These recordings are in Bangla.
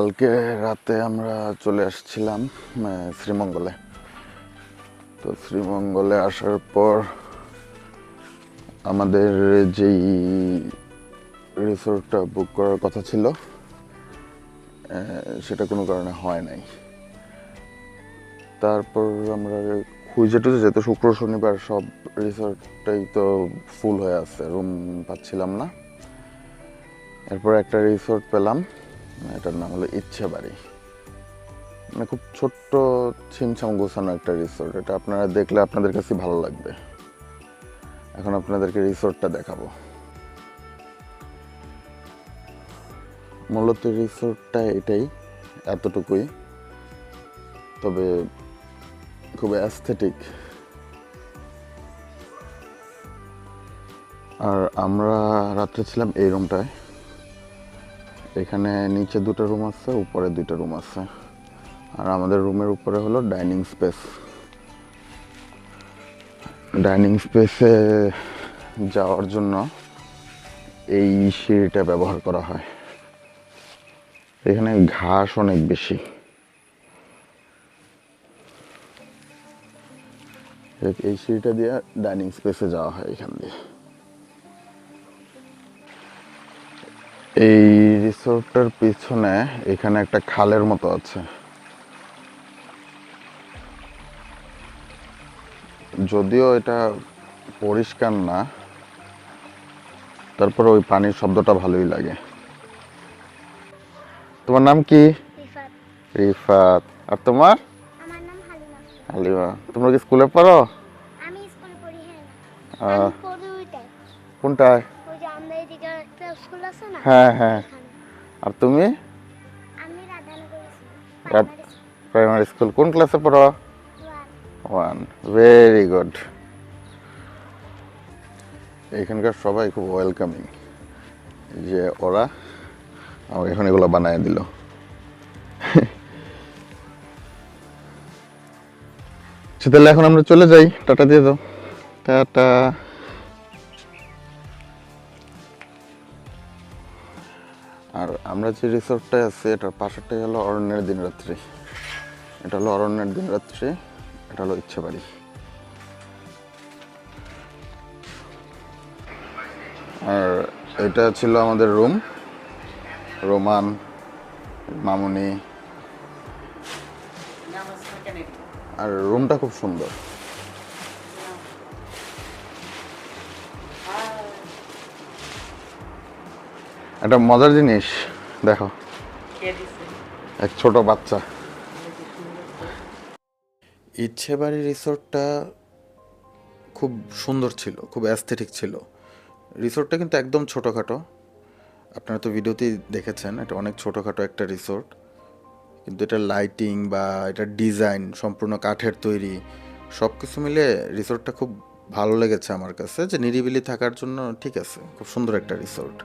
কালকে রাতে আমরা চলে আসছিলাম শ্রীমঙ্গলে। তো শ্রীমঙ্গলে আসার পর আমাদের যেই রিসোর্টটা বুক করার কথা ছিল সেটা কোনো কারণে হয় নাই। তারপর আমরা খুঁজে টুজে যেত শুক্র, শনিবার সব রিসোর্টটাই তো ফুল হয়ে আছে রুম পাচ্ছিলাম না। এরপর একটা রিসোর্ট পেলাম। এটার নাম হলো ইচ্ছে বাড়ি মানে খুব ছোট্ট ছিমছাম গোছানো একটা রিসোর্ট এটা আপনারা দেখলে আপনাদের কাছে ভালো লাগবে। এখন আপনাদেরকে রিসোর্টটা দেখাবো। মূলত রিসোর্টটা এটাই, এতটুকুই। তবে খুব অ্যাস্থেটিক আর আমরা রাত্রে ছিলাম এই রুমটায় এখানে নিচে দুটো রুম আছে, উপরে দুটো রুম আছে। আর আমাদের রুমের উপরে হলো ডাইনিং স্পেস ডাইনিং স্পেসে যাওয়ার জন্য এই সিঁড়িটা ব্যবহার করা হয়। এখানে ঘাস অনেক বেশি। এই- সিঁড়িটা দিয়ে ডাইনিং স্পেসে যাওয়া হয় এখান দিয়ে। এই রিসোর্টটার পিছনে এখানে একটা খালের মতো আছে। যদিও এটা পরিষ্কার না তারপর ওই পানির শব্দটা ভালোই লাগে। তোমার নাম কি? রিফাত। আর তোমার? হালিমা। তোমরা কি স্কুলে পড়ো? হ্যাঁ। কোনটায় ওই যে আমাদের এদিকে একটা স্কুল আছে না? হ্যাঁ হ্যাঁ। আর তুমি? আমি প্রাইমারি স্কুল কোন ক্লাসে পড়ো? ওয়ান। ভেরি গুড এখানকার সবাই খুব ওয়েলকামিং যে ওরা আমাকে এখন এগুলো বানায় দিল। আচ্ছা, তাহলে এখন আমরা চলে যাই। টাটা দিয়ে দাও। টাটা। আমরা যে রিসোর্টটায় আছি, এটার পাশেরটাই হলো অরণ্যের দিন রাত্রি এটা হলো অরণ্যের দিন রাত্রি এটা হলো ইচ্ছে বাড়ি আর এটা ছিল আমাদের রুম। রোমান, মামুনি। আর রুমটা খুব সুন্দর। একটা মজার জিনিস দেখো। এক ছোট বাচ্চা। ইচ্ছে বাড়ি রিসোর্টটা খুব সুন্দর ছিল খুব অ্যাস্থেটিক ছিল। রিসোর্টটা কিন্তু একদম ছোটোখাটো। আপনারা তো ভিডিওতেই দেখেছেন এটা অনেক ছোটোখাটো একটা রিসোর্ট। কিন্তু এটা লাইটিং বা এটা ডিজাইন সম্পূর্ণ কাঠের তৈরি সব কিছু মিলে রিসোর্টটা খুব ভালো লেগেছে আমার কাছে। যে নিরিবিলি থাকার জন্য ঠিক আছে খুব সুন্দর একটা রিসোর্ট।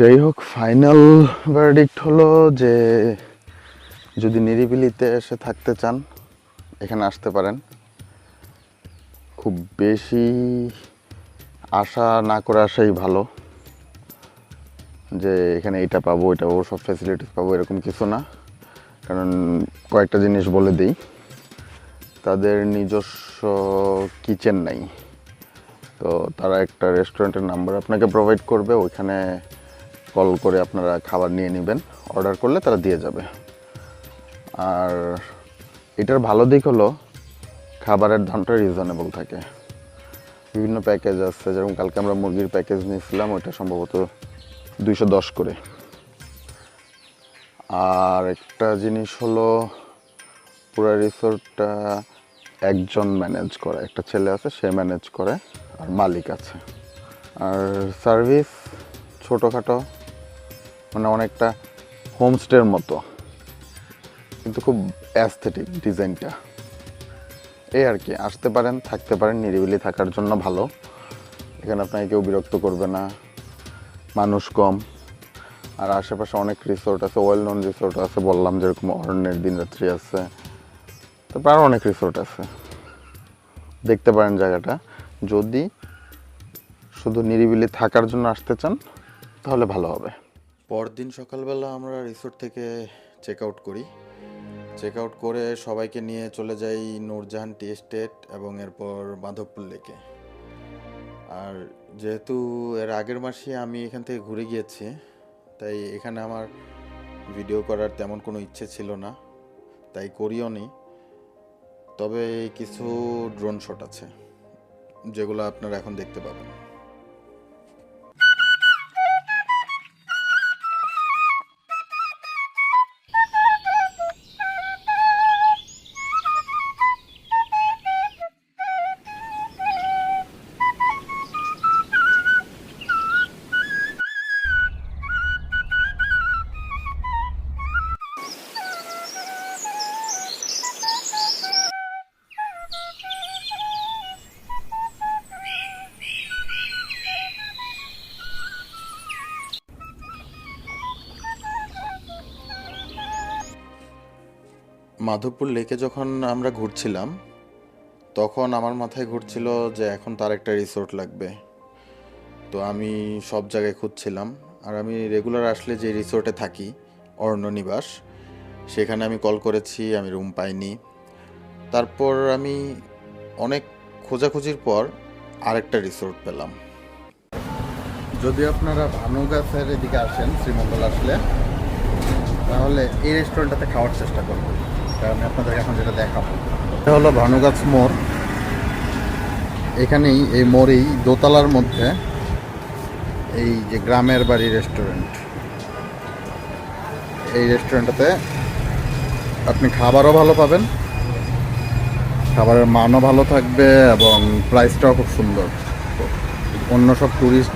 যাই হোক ফাইনাল ভার্ডিক্ট হলো যে যদি নিরিবিলিতে এসে থাকতে চান, এখানে আসতে পারেন। খুব বেশি আশা না করে আসাই ভালো যে এখানে এটা পাবো এটা পাবো, সব ফ্যাসিলিটিস পাবো, এরকম কিছু না। কারণ কয়েকটা জিনিস বলে দিই। তাদের নিজস্ব কিচেন নাই। তো তারা একটা রেস্টুরেন্টের নাম্বার আপনাকে প্রোভাইড করবে, ওইখানে কল করে আপনারা খাবার নিয়ে নেবেন, অর্ডার করলে তারা দিয়ে যাবে। আর এটার ভালো দিক হলো, খাবারের দামটা রিজনেবল থাকে। বিভিন্ন প্যাকেজ আছে যেরকম কালকে আমরা মুরগির প্যাকেজ নিয়েছিলাম, ওইটা সম্ভবত দুইশো দশ করে। আর একটা জিনিস হলো, পুরো রিসোর্টটা একজন ম্যানেজ করে, একটা ছেলে আছে, সে ম্যানেজ করে, আর মালিক আছে। আর সার্ভিস ছোটোখাটো মানে অনেকটা হোমস্টের মতো। কিন্তু খুব অ্যাস্থেটিক ডিজাইনটা। এই আর কি, আসতে পারেন, থাকতে পারেন, নিরিবিলি থাকার জন্য ভালো। এখানে আপনাকে কেউ বিরক্ত করবে না, মানুষ কম। আর আশেপাশে অনেক রিসোর্ট আছে ওয়েল নন রিসোর্ট আছে, বললাম যেরকম অরণ্যের দিনরাত্রি আছে। তারপর আরও অনেক রিসোর্ট আছে। দেখতে পারেন জায়গাটা। যদি শুধু নিরিবিলি থাকার জন্য আসতে চান, তাহলে ভালো হবে। পরদিন সকালবেলা আমরা রিসোর্ট থেকে চেক আউট করি। চেক আউট করে সবাইকে নিয়ে চলে যাই নূরজাহান টি এস্টেট এবং এরপর মাধবপুর লেকে। আর যেহেতু এর আগের মাসে আমি এখান থেকে ঘুরে গিয়েছি, তাই এখানে আমার ভিডিও করার তেমন কোনো ইচ্ছে ছিল না, তাই করিও নি। তবে কিছু ড্রোন শট আছে, যেগুলো আপনারা এখন দেখতে পাবেন। মাধবপুর লেকে যখন আমরা ঘুরছিলাম, তখন আমার মাথায় ঘুরছিল যে এখন তার একটা রিসোর্ট লাগবে। তো আমি সব জায়গায় খুঁজছিলাম, আর আমি রেগুলার আসলে যে রিসোর্টে থাকি, অরণ্য নিবাস, সেখানে আমি কল করেছি, আমি রুম পাইনি। তারপর আমি অনেক খোঁজাখুঁজির পর আরেকটা রিসোর্ট পেলাম। যদি আপনারা ভানুগাছের এদিকে আসেন, শ্রীমঙ্গল আসলে, তাহলে এই রেস্টুরেন্টটাতে খাওয়ার চেষ্টা করবেন। আমি আপনাদের এখন যেটা দেখাবো, এটা হলো ভানুগাছ মোড়। এখানেই, এই মোড়েই, দোতলার মধ্যে এই যে গ্রামের বাড়ি রেস্টুরেন্ট এই রেস্টুরেন্টটাতে আপনি খাবারও ভালো পাবেন, খাবারের মানও ভালো থাকবে এবং প্রাইসটাও খুব সুন্দর। অন্য সব ট্যুরিস্ট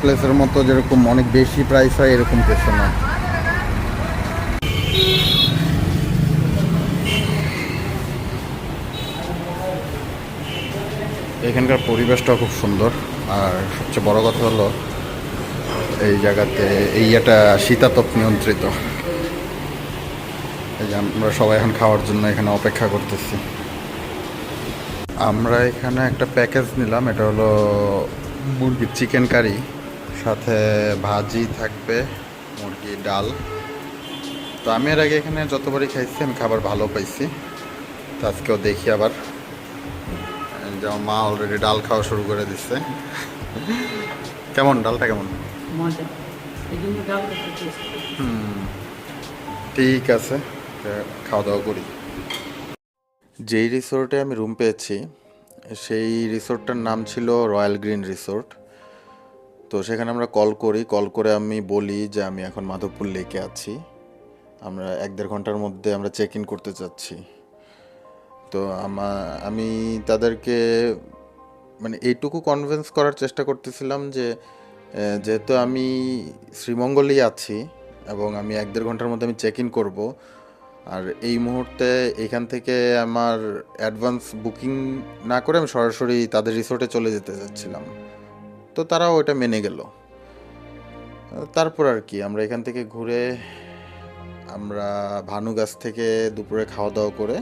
প্লেসের মতো যেরকম অনেক বেশি প্রাইস হয়, এরকম কিছু না এখানকার পরিবেশটাও খুব সুন্দর। আর সবচেয়ে বড় কথা হলো, এই জায়গাতে, এই ইয়েটা শীতাতপ নিয়ন্ত্রিত। এই যে আমরা সবাই এখন খাওয়ার জন্য এখানে অপেক্ষা করতেছি। আমরা এখানে একটা প্যাকেজ নিলাম, এটা হলো মুরগির চিকেন কারি, সাথে ভাজি থাকবে মুরগি ডাল। তো আমি এর আগে এখানে যতবারই খাইছি, আমি খাবার ভালো পাইছি। তো আজকেও দেখি আবার। যেমন মা অলরেডি ডাল খাওয়া শুরু করে দিচ্ছে কেমন ডালটা কেমন? ঠিক আছে খাওয়া দাওয়া করি। যেই রিসোর্টে আমি রুম পেয়েছি সেই রিসোর্টটার নাম ছিল রয়্যাল গ্রিন রিসোর্ট তো সেখানে আমরা কল করি কল করে আমি বলি যে আমি এখন মাধবপুর লেকে আছি। আমরা এক দেড় ঘণ্টার মধ্যে আমরা চেক ইন করতে চাচ্ছি তো আমা, আমি তাদেরকে মানে এইটুকু কনভিন্স করার চেষ্টা করতেছিলাম যে যেহেতু আমি শ্রীমঙ্গলেই আছি এবং আমি এক দেড় ঘণ্টার মধ্যে আমি চেক ইন করব, আর এই মুহূর্তে এখান থেকে আমার অ্যাডভান্স বুকিং না করে আমি সরাসরি তাদের রিসোর্টে চলে যেতে চাচ্ছিলাম। তো তারাও ওটা মেনে গেল। তারপর আর কি, আমরা এখান থেকে ঘুরে আমরা ভানুগাছ থেকে দুপুরে খাওয়া দাওয়া করে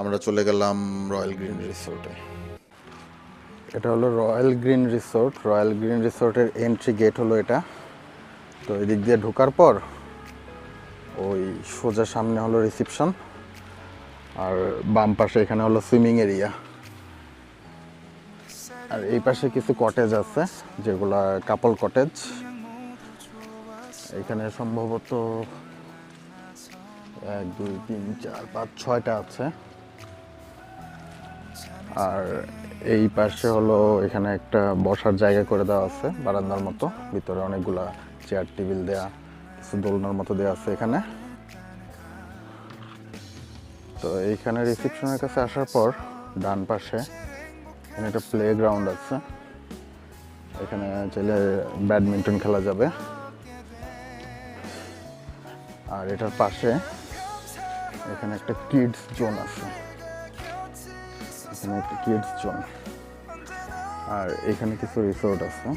আমরা চলে গেলাম রয়্যাল গ্রিন রিসোর্টে। এটা হলো royal green resort. Royal green রিসোর্টের এন্ট্রি গেট হলো এটা। তো এদিক দিয়ে ঢোকার পর ওই সোজা সামনে হলো রিসিপশন, আর বাম পাশে এখানে হলো সুইমিং এরিয়া। আর এই পাশে কিছু কটেজ আছে, যেগুলা কাপল কটেজ। এখানে সম্ভবত এক, দুই, তিন, চার, পাঁচ, ছয়টা আছে। আর এই পাশে হলো এখানে একটা বসার জায়গা করে দেওয়া আছে, বারান্দার মতো। ভিতরে অনেকগুলা চেয়ার টেবিল দেয়া কিছু দোলনার মতো দেওয়া আছে এখানে। তো এইখানে রিসেপশনের কাছে আসার পর ডান পাশে এখানে একটা প্লে গ্রাউন্ড আছে। এখানে চাইলে ব্যাডমিন্টন খেলা যাবে। আর এটার পাশে এখানে একটা কিডস জোন আছে। এখানে একটা কিডস জোন। আর এখানে কিছু রিসোর্ট আছে।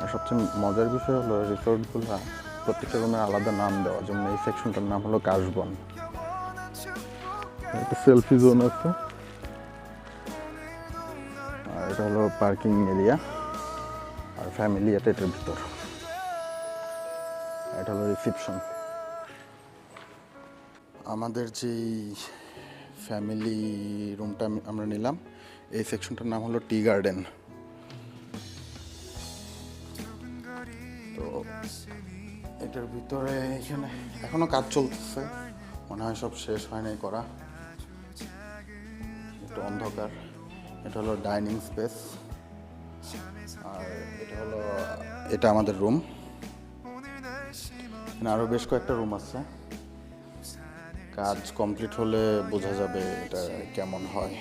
আর সবচেয়ে মজার বিষয় হলো রিসোর্টগুলো প্রত্যেকটা রুমের আলাদা নাম দেওয়া। যেমন এই সেকশনটার নাম হলো কাশবন। একটা সেলফি জোন আছে। আর এটা হলো পার্কিং এরিয়া আর ফ্যামিলি এটা এটার ভিতর। এটা হলো রিসিপশন আমাদের যেই ফ্যামিলি রুমটা আমরা নিলাম। এই সেকশনটার নাম হলো টি গার্ডেন তো এটার ভিতরে এখানে এখনও কাজ চলতেছে। মনে হয় সব শেষ হয় নাই করা। একটু অন্ধকার। এটা হলো ডাইনিং স্পেস আর এটা হলো, এটা আমাদের রুম আরও বেশ কয়েকটা রুম আছে। কাজ কমপ্লিট হলে বোঝা যাবে এটা কেমন হয়।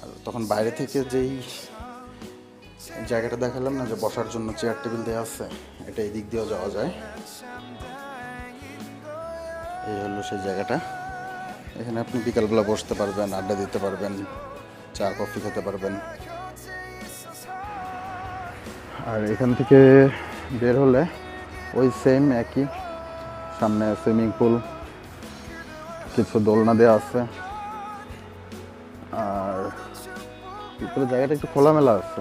আর তখন বাইরে থেকে যেই জায়গাটা দেখালাম না, যে বসার জন্য চেয়ার টেবিল দেওয়া আছে, এটা এই দিক দিয়েও যাওয়া যায়। এই হলো সেই জায়গাটা। এখানে আপনি বিকালবেলা বসতে পারবেন, আড্ডা দিতে পারবেন, চা, কফি খেতে পারবেন। আর এখান থেকে বের হলে ওই সেম একই, সামনে সুইমিং পুল কিছু দোলনা দেওয়া আছে। আর ভিতরে জায়গাটা একটু খোলামেলা আছে।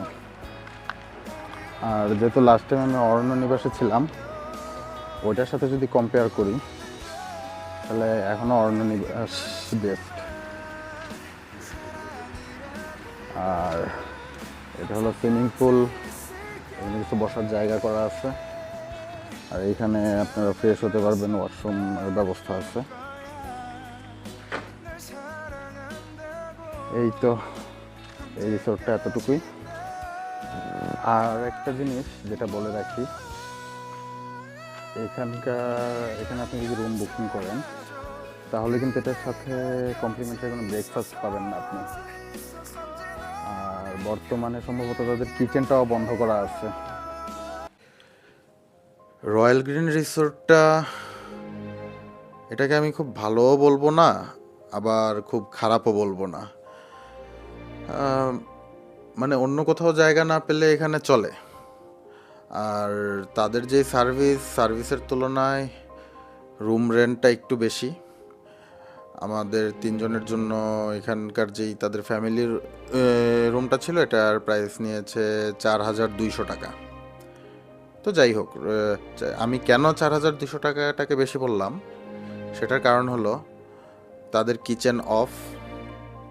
আর যেহেতু লাস্ট টাইম আমি অরণ্য নিবাসে ছিলাম, ওইটার সাথে যদি কম্পেয়ার করি, তাহলে এখনও অরণ্য নিবাস বেস্ট আর এটা হলো সুইমিং পুল এখানে কিছু বসার জায়গা করা আছে। আর এইখানে আপনারা ফ্রেশ হতে পারবেন ওয়াশরুমের ব্যবস্থা আছে। এই তো এই রিসোর্টটা এতটুকুই। আর একটা জিনিস যেটা বলে রাখি, এখানকার এখানে আপনি যদি রুম বুকিং করেন, তাহলে কিন্তু এটার সাথে কমপ্লিমেন্টারি কোনো ব্রেকফাস্ট পাবেন না আপনি। আর বর্তমানে সম্ভবত তাদের কিচেনটাও বন্ধ করা আছে। রয়্যাল গ্রিন রিসোর্টটা এটাকে আমি খুব ভালোও বলব না, আবার খুব খারাপও বলব না। মানে অন্য কোথাও জায়গা না পেলে এখানে চলে। আর তাদের যে সার্ভিস, সার্ভিসের তুলনায় রুম রেন্টটা একটু বেশি। আমাদের তিনজনের জন্য এখানকার যেই তাদের ফ্যামিলির রুমটা ছিল, এটার প্রাইস নিয়েছে চার হাজার দুইশো টাকা। তো যাই হোক আমি কেন চার হাজার দুশো টাকাটাকে বেশি বললাম? সেটার কারণ হলো, তাদের কিচেন অফ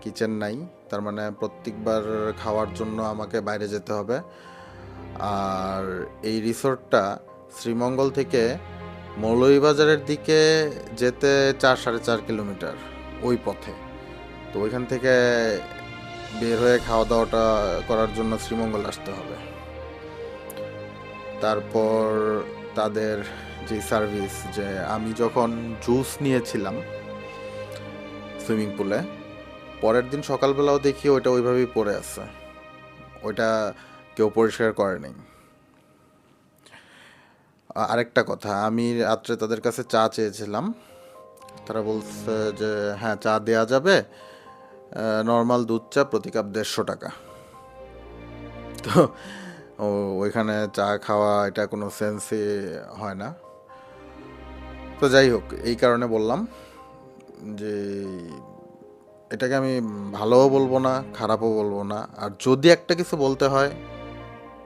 কিচেন নাই। তার মানে প্রত্যেকবার খাওয়ার জন্য আমাকে বাইরে যেতে হবে। আর এই রিসোর্টটা শ্রীমঙ্গল থেকে মৌলভীবাজারের দিকে যেতে চার, সাড়ে চার কিলোমিটার ওই পথে। তো ওইখান থেকে বের হয়ে খাওয়া দাওয়াটা করার জন্য শ্রীমঙ্গল আসতে হবে। তারপর তাদের যে সার্ভিস যে আমি যখন জুস নিয়েছিলাম সুইমিং পুলে পরের দিন সকালবেলাও দেখি ওইটা ওইভাবেই পড়ে আছে। ওইটা কেউ পরিষ্কার করে নাই আরেকটা কথা, আমি রাত্রে তাদের কাছে চা চেয়েছিলাম। তারা বলছে যে হ্যাঁ চা দেয়া যাবে। নর্মাল দুধ চা, প্রতি কাপ দেড়শো টাকা। তো ওইখানে চা খাওয়া, এটা কোনো সেন্সই হয় না। তো যাই হোক, এই কারণে বললাম যে এটাকে আমি ভালোও বলব না খারাপও বলব না। আর যদি একটা কিছু বলতে হয়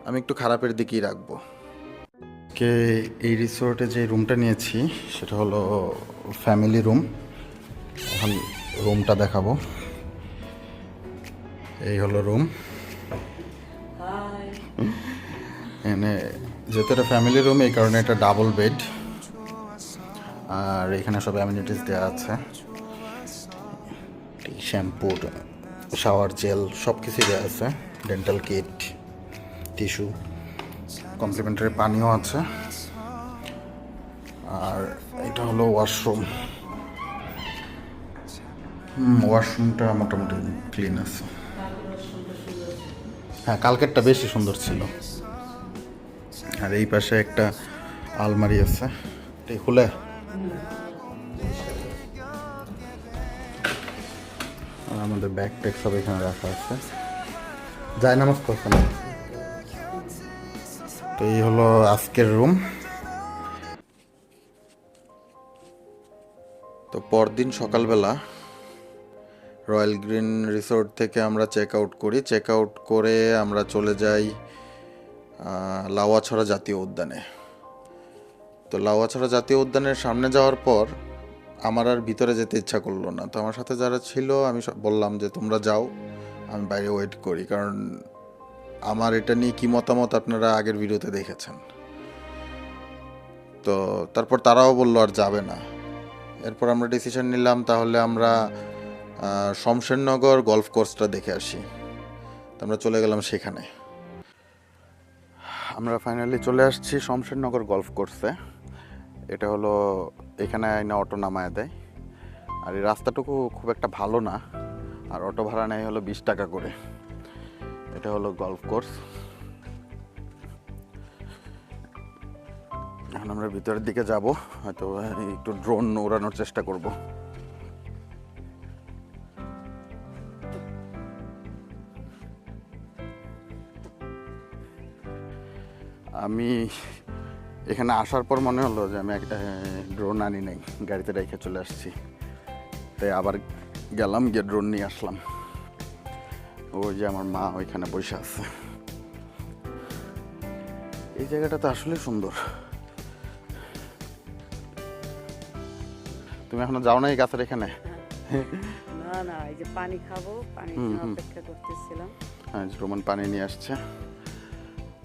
আমি একটু খারাপের দিকেই রাখব। কে এই রিসোর্টে যে রুমটা নিয়েছি সেটা হলো ফ্যামিলি রুম এখন রুমটা দেখাবো। এই হলো রুম হাই এখানে যেহেতু এটা ফ্যামিলি রুম এই কারণে এটা ডাবল বেড আর এখানে সব অ্যামিনিটিস দেওয়া আছে। শ্যাম্পু শাওয়ার জেল সব কিছুই দেওয়া আছে। ডেন্টাল কিট টিস্যু কমপ্লিমেন্টারি পানিও আছে। আর এটা হলো ওয়াশরুম ওয়াশরুমটা মোটামুটি ক্লিন আছে। হ্যাঁ কালকেরটা বেশি সুন্দর ছিল। আর এই পাশে একটা আলমারি আছে। এটাই খুলে? আমাদের ব্যাগ ট্যাগ সব এখানে রাখা আছে। যায় নামাজ পড়ছে না তো এই হলো আজকের রুম তো পরদিন সকালবেলা রয়্যাল গ্রিন রিসোর্ট থেকে আমরা চেক আউট করি। চেক আউট করে আমরা চলে যাই লাওয়াছড়া জাতীয় উদ্যানে। তো লাওয়াছড়া জাতীয় উদ্যানের সামনে যাওয়ার পর আমার আর ভিতরে যেতে ইচ্ছা করল না। তো আমার সাথে যারা ছিল, আমি বললাম যে, তোমরা যাও, আমি বাইরে ওয়েট করি। কারণ আমার এটা নিয়ে কি মতামত আপনারা আগের ভিডিওতে দেখেছেন। তো তারপর তারাও বলল, আর যাবে না। এরপর আমরা ডিসিশন নিলাম, তাহলে আমরা শমশেরনগর গলফ কোর্সটা দেখে আসি। তো আমরা চলে গেলাম সেখানে। আমরা ফাইনালি চলে আসছি শমশেরনগর গলফ কোর্সে এটা হলো এখানে আইনা অটো নামায় দেয়। আর এই রাস্তাটুকু খুব একটা ভালো না। আর অটো ভাড়া নেয় হলো বিশ টাকা করে। এটা হলো গলফ কোর্স এখন আমরা ভিতরের দিকে যাব। হয়তো একটু ড্রোন উড়ানোর চেষ্টা করব। আমি এখানে আসার পর মনে হলো যে আমি একটা ড্রোন আনি নাই গাড়িতে রেখে চলে আসছি। তাই আবার গেলাম গিয়ে ড্রোন নিয়ে আসলাম। ওই যে আমার মা ওইখানে বসে আছে। এই জায়গাটা তো আসলে সুন্দর। তুমি এখনও যাও না এই গাছের এখানে? না না এই যে পানি খাব পানি। অপেক্ষা করতেছিলাম। হ্যাঁ রোমান পানি নিয়ে আসছে।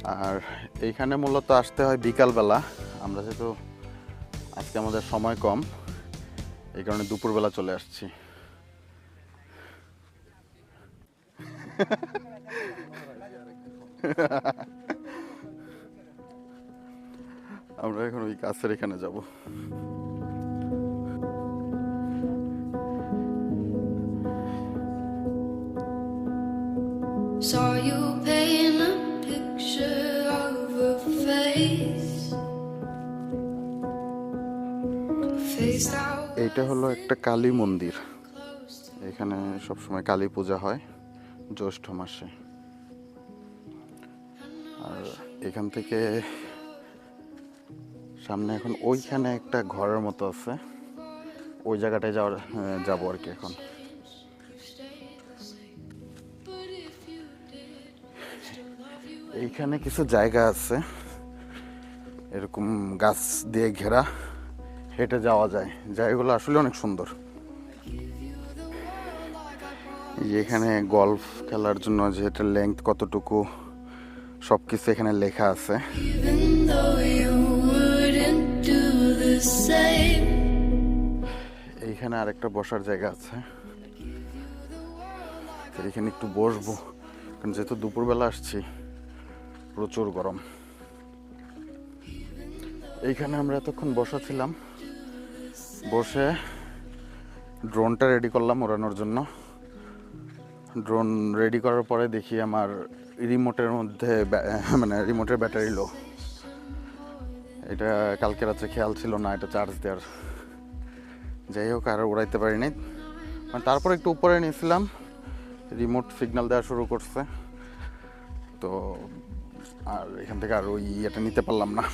আর এইখানে মূলত আসতে হয় বিকালবেলা। আমরা যেহেতু আজকে আমাদের সময় কম, এই কারণে দুপুরবেলা চলে আসছি। আমরা এখন ওই গাছের এখানে যাব। Saw you paint a picture of a face. Face হলো একটা কালী মন্দির। এখানে সবসময় কালী পূজা হয় জ্যৈষ্ঠ মাসে। আর এখান থেকে সামনে এখন ওইখানে একটা ঘরের মতো আছে। ওই জায়গাটায় যাওয়ার যাব আর কি এখন। এইখানে কিছু জায়গা আছে। এরকম গাছ দিয়ে ঘেরা, হেঁটে যাওয়া যায়। জায়গাগুলো আসলে অনেক সুন্দর। এখানে গলফ খেলার জন্য যে এটার লেংথ কতটুকু সব কিছু এখানে লেখা আছে. এইখানে আরেকটা বসার জায়গা আছে। এখানে একটু বসবো, কারণ যেহেতু দুপুরবেলা আসছি। প্রচুর গরম। এইখানে আমরা এতক্ষণ বসা ছিলাম বসে ড্রোনটা রেডি করলাম ওড়ানোর জন্য। ড্রোন রেডি করার পরে দেখি আমার রিমোটের মধ্যে মানে রিমোটের ব্যাটারি লো এটা কালকে রাত্রে খেয়াল ছিল না, এটা চার্জ দেওয়ার। যাই হোক, আর উড়াইতে পারিনি। মানে তারপর একটু উপরে নিয়েছিলাম রিমোট সিগন্যাল দেওয়া শুরু করছে। তো আর এখান থেকে আর ওই ইয়েটা নিতে পারলাম না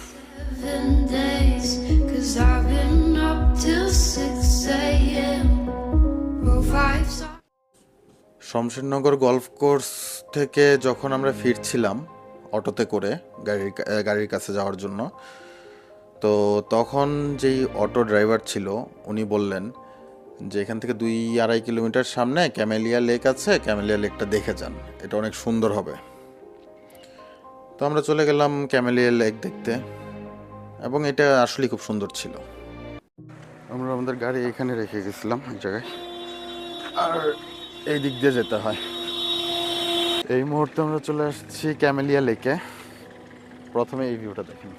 Seven days, cause I've been up till 6 a.m. Roll five songs. Shamshernagar golf course থেকে যখন আমরা ফিরছিলাম অটোতে করে গাড়ির গাড়ির কাছে যাওয়ার জন্য তো তখন যেই অটো ড্রাইভার ছিল উনি বললেন যে এখান থেকে দুই আড়াই কিলোমিটার সামনে ক্যামেলিয়া লেক আছে ক্যামেলিয়া লেকটা দেখে যান এটা অনেক সুন্দর হবে তো আমরা চলে গেলাম ক্যামেলিয়া লেক দেখতে, এবং এটা আসলে খুব সুন্দর ছিল। আমরা আমাদের গাড়ি এখানে রেখে গেছিলাম এক জায়গায়, আর এই দিক দিয়ে যেতে হয়। এই মুহূর্তে আমরা চলে আসছি ক্যামেলিয়া লেকে। প্রথমে এই ভিউটা দেখেন।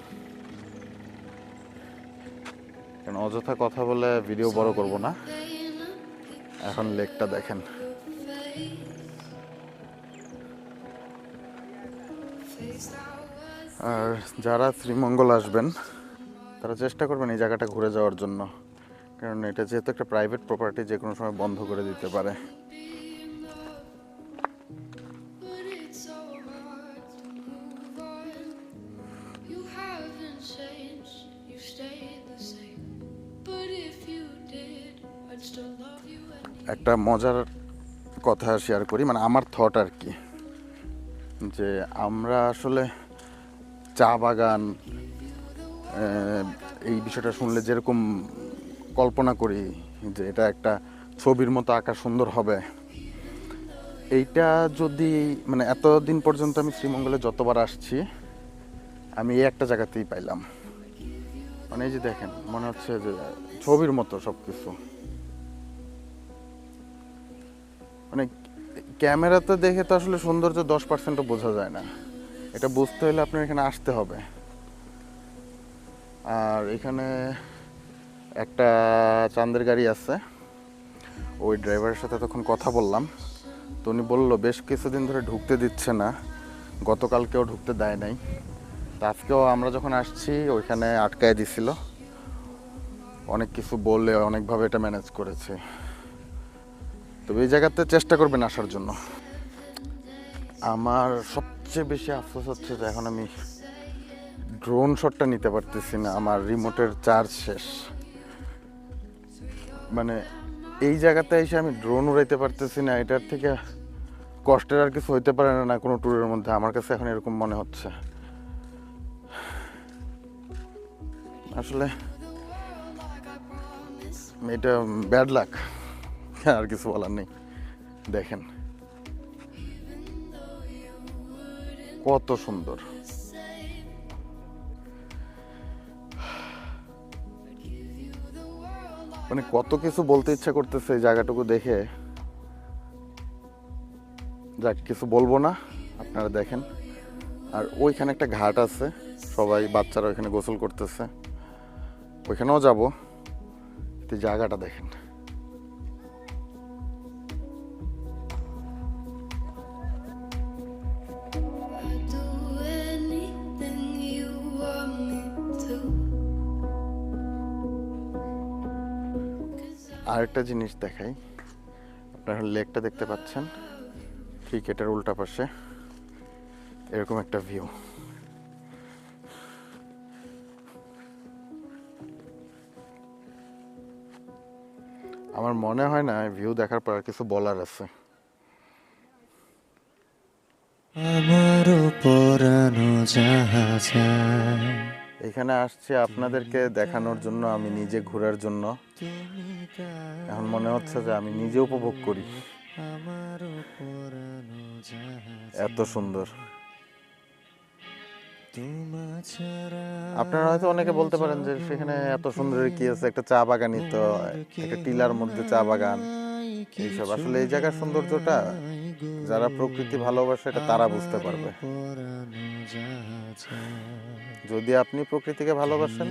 কারণ অযথা কথা বলে ভিডিও বড় করব না। এখন লেকটা দেখেন। আর যারা শ্রীমঙ্গল আসবেন, তারা চেষ্টা করবেন এই জায়গাটা ঘুরে যাওয়ার জন্য। কারণ এটা যেহেতু একটা প্রাইভেট প্রপার্টি যে কোনো সময় বন্ধ করে দিতে পারে। একটা মজার কথা শেয়ার করি মানে আমার থট আর কি। যে আমরা আসলে চা বাগান এই বিষয়টা শুনলে যেরকম কল্পনা করি যে এটা একটা ছবির মতো আঁকা সুন্দর হবে। এইটা যদি মানে এতদিন পর্যন্ত আমি শ্রীমঙ্গলে যতবার আসছি, আমি এই একটা জায়গাতেই পাইলাম। মানে এই যে দেখেন, মনে হচ্ছে যে ছবির মতো সব কিছু মানে ক্যামেরাতে দেখে তো আসলে সৌন্দর্য দশ পার্সেন্টও বোঝা যায় না। এটা বুঝতে হলে আপনার এখানে আসতে হবে। আর এখানে একটা চান্দের গাড়ি আছে। ওই ড্রাইভারের সাথে তখন কথা বললাম। তো উনি বলল, বেশ কিছুদিন ধরে ঢুকতে দিচ্ছে না। গতকালকেও ঢুকতে দেয় নাই। তা আজকেও আমরা যখন আসছি, ওইখানে আটকায় দিছিল। অনেক কিছু বলে অনেকভাবে এটা ম্যানেজ করেছে। তবে এই জায়গাতে চেষ্টা করবেন আসার জন্য। আমার সবচেয়ে বেশি আফসোস হচ্ছে যে এখন আমি ড্রোন শটটা নিতে পারতেছি না, আমার রিমোটের চার্জ শেষ। মানে এই জায়গাতে এসে আমি ড্রোন উড়াইতে পারতেছি না, এটার থেকে কষ্টের আর কিছু হইতে পারে না কোনো ট্যুরের মধ্যে। আমার কাছে এখন এরকম মনে হচ্ছে। আসলে, এটা ব্যাড লাক আর কিছু বলার নেই। দেখেন। কত সুন্দর। মানে কত কিছু বলতে ইচ্ছা করতেছে এই জায়গাটুকু দেখে। যাক, কিছু বলব না, আপনারা দেখেন। আর ওইখানে একটা ঘাট আছে, সবাই বাচ্চারা ওইখানে গোসল করতেছে। ওইখানেও যাব। জায়গাটা দেখেন। আরেকটা জিনিস দেখাই। আপনারা লেকটা দেখতে পাচ্ছেন। ক্রিকেটের উল্টা পাশে এরকম একটা ভিউ আমার মনে হয় না ভিউ দেখার পর কিছু বলার আছে। আমারও পরানো জাহাজা এখানে আসছে আপনাদেরকে দেখানোর জন্য আমি নিজে ঘোরার জন্য। এখন মনে হচ্ছে যে আমি নিজে উপভোগ করি। এত সুন্দর। আপনারা হয়তো অনেকে বলতে পারেন যে সেখানে এত সুন্দর কি আছে একটা চা বাগানই তো একটা টিলার মধ্যে চা বাগান। এইসব আসলে এই জায়গার সৌন্দর্যটা যারা প্রকৃতি ভালোবাসে এটা তারা বুঝতে পারবে। যদি আপনি প্রকৃতিকে ভালোবাসেন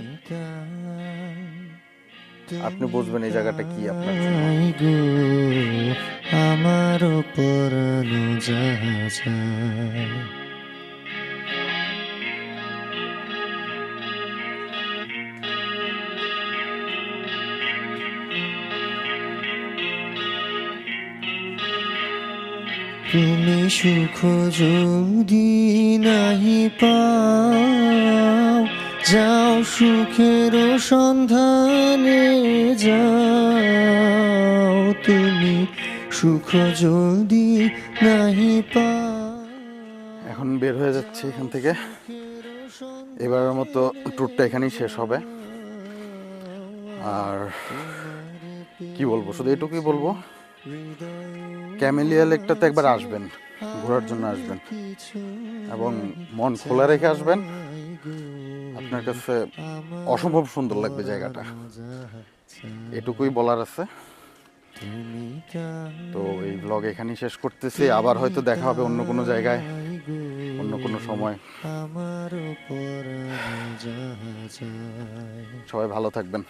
আপনি বুঝবেন এই জায়গাটা কি আপনার আমার পরানো জাহাজা তুমি সুখ যদি নাহি পাও, যাও সুখের সন্ধানে যাও। তুমি সুখ যদি নাহি পাও। এখন বের হয়ে যাচ্ছে এখান থেকে। এবারের মতো ট্যুরটা এখানেই শেষ হবে। আর কি বলব? শুধু এটুকুই বলব। ক্যামেলিয়া লেকটাতে একবার আসবেন, ঘোরার জন্য আসবেন। এবং মন খোলা রেখে আসবেন। আপনার কাছে অসম্ভব সুন্দর লাগবে জায়গাটা। এটুকুই বলার আছে। তো এই ব্লগ এখানেই শেষ করতেছি। আবার হয়তো দেখা হবে অন্য কোনো জায়গায়, অন্য কোনো সময়। সবাই ভালো থাকবেন।